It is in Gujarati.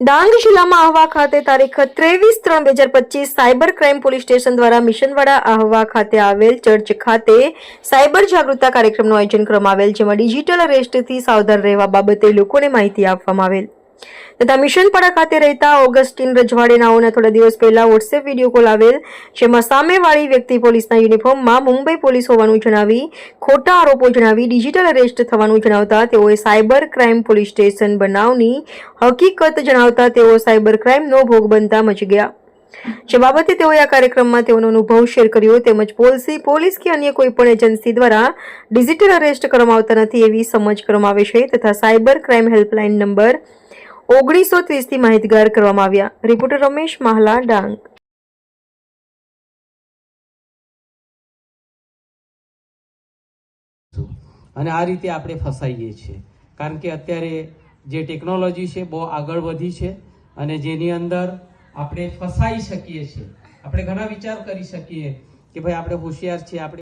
ડાંગ જિલ્લામાં આહવા ખાતે તારીખ ત્રેવીસ ત્રણ બે હજાર પચીસ સાયબર ક્રાઇમ પોલીસ સ્ટેશન દ્વારા મિશનવાડા આહવા ખાતે આવેલ ચર્ચ ખાતે સાયબર જાગૃતતા કાર્યક્રમનું આયોજન કરવામાં આવેલ, જેમાં ડિજિટલ અરેસ્ટથી સાવધાન રહેવા બાબતે લોકોને માહિતી આપવામાં આવેલ. તથા મિશનપાડા ખાતે રહેતા ઓગસ્ટીન રજવાડેનાઓના થોડા દિવસ પહેલા વોટ્સએપ વીડિયો કોલ આવેલ, જેમાં સામેવાળી વ્યક્તિ પોલીસના યુનિફોર્મમાં મુંબઈ પોલીસ હોવાનું જણાવી, ખોટા આરોપો જણાવી, ડિજિટલ અરેસ્ટ થવાનું જણાવતા તેઓએ સાયબર ક્રાઇમ પોલીસ સ્ટેશન બનાવની હકીકત જણાવતા તેઓ સાયબર ક્રાઇમનો ભોગ બનતા મચી ગયા. જે બાબતે તેઓએ આ કાર્યક્રમમાં તેઓનો અનુભવ શેર કર્યો, તેમજ પોલસી, પોલીસ કે અન્ય કોઈપણ એજન્સી દ્વારા ડિજિટલ અરેસ્ટ કરવામાં આવતા નથી એવી સમજ કરવામાં આવે છે, તથા સાયબર ક્રાઇમ હેલ્પલાઇન નંબર ઓગણીસો ત્રીસથી માહિતગાર કરવામાં આવ્યા. રિપોર્ટર રમેશ માહલા, ડાંગ. અને આ રીતે આપણે ફસાઈએ છીએ. કારણ કે અત્યારે જે ટેકનોલોજી છે બહુ આગળ વધી છે અને જેની અંદર આપણે ફસાઈ શકીએ છીએ. આપણે ઘણા વિચાર કરી શકીએ કે ભાઈ આપણે હોશિયાર છીએ, આપણે